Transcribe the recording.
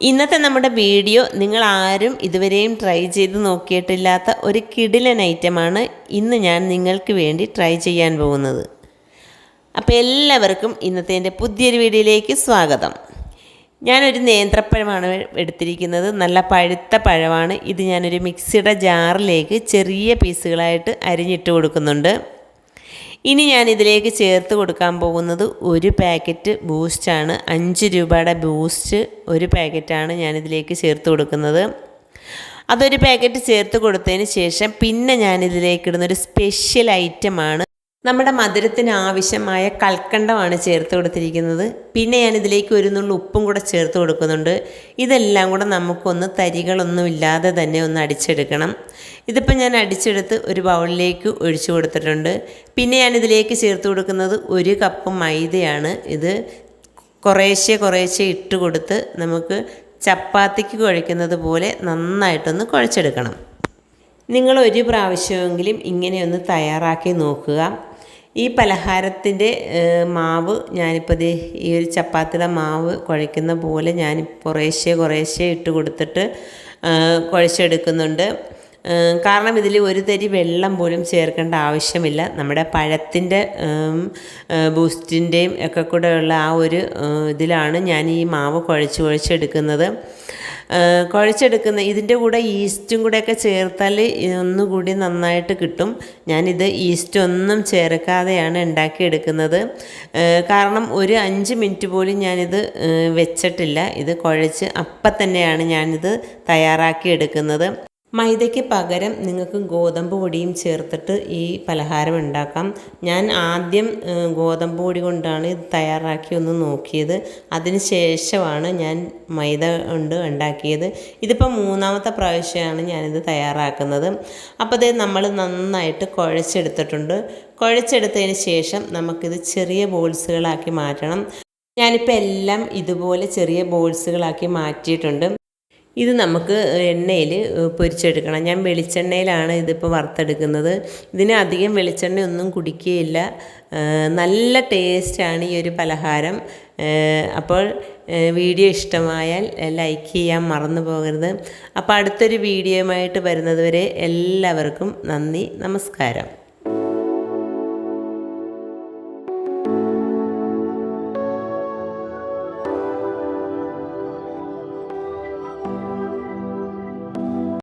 ഇന്നത്തെ നമ്മുടെ വീഡിയോ നിങ്ങൾ ആരും ഇതുവരെയും ട്രൈ ചെയ്ത് നോക്കിയിട്ടില്ലാത്ത ഒരു കിടിലൻ ഐറ്റമാണ് ഇന്ന് ഞാൻ നിങ്ങൾക്ക് വേണ്ടി ട്രൈ ചെയ്യാൻ പോകുന്നത്. അപ്പോൾ എല്ലാവർക്കും ഇന്നത്തെ എന്റെ പുതിയൊരു വീഡിയോയിലേക്ക് സ്വാഗതം. ഞാനൊരു നേന്ത്രപ്പഴമാണ് എടുത്തിരിക്കുന്നത്. നല്ല പഴുത്ത പഴമാണ്. ഇത് ഞാനൊരു മിക്സിയുടെ ജാറിലേക്ക് ചെറിയ പീസുകളായിട്ട് അരിഞ്ഞിട്ട് കൊടുക്കുന്നുണ്ട്. ഇനി ഞാൻ ഇതിലേക്ക് ചേർത്ത് കൊടുക്കാൻ പോകുന്നത് ഒരു പാക്കറ്റ് ബൂസ്റ്റാണ് അഞ്ച് രൂപയുടെ ബൂസ്റ്റ് ഒരു പാക്കറ്റാണ് ഞാനിതിലേക്ക് ചേർത്ത് കൊടുക്കുന്നത്. അതൊരു പാക്കറ്റ് ചേർത്ത് കൊടുത്തതിന് ശേഷം പിന്നെ ഞാനിതിലേക്കിടുന്നൊരു സ്പെഷ്യൽ ഐറ്റമാണ് നമ്മുടെ മധുരത്തിന് ആവശ്യമായ കൽക്കണ്ടമാണ് ചേർത്ത് കൊടുത്തിരിക്കുന്നത്. പിന്നെ ഞാൻ ഇതിലേക്ക് വരുന്നുള്ള നുള്ളു ഉപ്പും കൂടെ ചേർത്ത് കൊടുക്കുന്നുണ്ട്. ഇതെല്ലാം കൂടെ നമുക്കൊന്ന് തരികളൊന്നും ഇല്ലാതെ തന്നെ ഒന്ന് അടിച്ചെടുക്കണം. ഇതിപ്പോൾ ഞാൻ അടിച്ചെടുത്ത് ഒരു ബൗളിലേക്ക് ഒഴിച്ചു കൊടുത്തിട്ടുണ്ട്. പിന്നെ ഞാൻ ഇതിലേക്ക് ചേർത്ത് കൊടുക്കുന്നത് ഒരു കപ്പ് മൈദയാണ്. ഇത് കുറേശ്ശെ കുറേശ്ശെ ഇട്ട് കൊടുത്ത് നമുക്ക് ചപ്പാത്തിക്ക് കുഴയ്ക്കുന്നത് പോലെ നന്നായിട്ടൊന്ന് കുഴച്ചെടുക്കണം. നിങ്ങൾ ഒരു പ്രാവശ്യമെങ്കിലും ഇങ്ങനെയൊന്ന് തയ്യാറാക്കി നോക്കുക. ഈ പലഹാരത്തിന്റെ മാവ് ഞാനിപ്പോൾ ഇത് ഈ ഒരു ചപ്പാത്തിയുടെ മാവ് കുഴയ്ക്കുന്ന പോലെ ഞാൻ കുറേശ്ശെ കുറേശ്ശെ ഇട്ട് കൊടുത്തിട്ട് കുഴച്ചെടുക്കുന്നുണ്ട്. കാരണം ഇതിൽ ഒരു തരി വെള്ളം പോലും ചേർക്കേണ്ട ആവശ്യമില്ല. നമ്മുടെ പഴത്തിന്റെ ബൂസ്റ്റിന്റെയും ഒക്കെ കൂടെയുള്ള ആ ഒരു ഇതിലാണ് ഞാൻ ഈ മാവ് കുഴച്ച് കുഴച്ചെടുക്കുന്നത് കുഴച്ചെടുക്കുന്ന ഇതിന്റെ കൂടെ ഈസ്റ്റും കൂടെയൊക്കെ ചേർത്താൽ ഒന്നുകൂടി നന്നായിട്ട് കിട്ടും. ഞാനിത് ഈസ്റ്റ് ഒന്നും ചേർക്കാതെയാണ് ഉണ്ടാക്കിയെടുക്കുന്നത്. കാരണം ഒരു അഞ്ച് മിനിറ്റ് പോലും ഞാനിത് വെച്ചിട്ടില്ല. ഇത് കുഴച്ച് അപ്പം തന്നെയാണ് ഞാനിത് തയ്യാറാക്കി എടുക്കുന്നത് മൈദയ്ക്ക് പകരം നിങ്ങൾക്ക് ഗോതമ്പ് പൊടിയും ചേർത്തിട്ട് ഈ പലഹാരം ഉണ്ടാക്കാം. ഞാൻ ആദ്യം ഗോതമ്പ് പൊടി കൊണ്ടാണ് ഇത് തയ്യാറാക്കി ഒന്ന് നോക്കിയത്. അതിന് ശേഷമാണ് ഞാൻ മൈദ കൊണ്ട് ഉണ്ടാക്കിയത്. ഇതിപ്പോൾ മൂന്നാമത്തെ പ്രാവശ്യമാണ് ഞാനിത് തയ്യാറാക്കുന്നത്. അപ്പോൾ ഇത് നമ്മൾ നന്നായിട്ട് കുഴച്ചെടുത്തിട്ടുണ്ട്. കുഴച്ചെടുത്തതിന് ശേഷം നമുക്കിത് ചെറിയ ബോൾസുകളാക്കി മാറ്റണം. ഞാനിപ്പോൾ എല്ലാം ഇതുപോലെ ചെറിയ ബോൾസുകളാക്കി മാറ്റിയിട്ടുണ്ട്. ഇത് നമുക്ക് എണ്ണയിൽ പൊരിച്ചെടുക്കണം. ഞാൻ വെളിച്ചെണ്ണയിലാണ് ഇതിപ്പോൾ വറുത്തെടുക്കുന്നത്. ഇതിന് അധികം വെളിച്ചെണ്ണ ഒന്നും കുടിക്കുകയില്ല. നല്ല ടേസ്റ്റാണ് ഈ ഒരു പലഹാരം. അപ്പോൾ വീഡിയോ ഇഷ്ടമായാൽ ലൈക്ക് ചെയ്യാൻ മറന്നു പോകരുത്. അപ്പോൾ അടുത്തൊരു വീഡിയോയുമായിട്ട് വരുന്നതുവരെ എല്ലാവർക്കും നന്ദി നമസ്കാരം.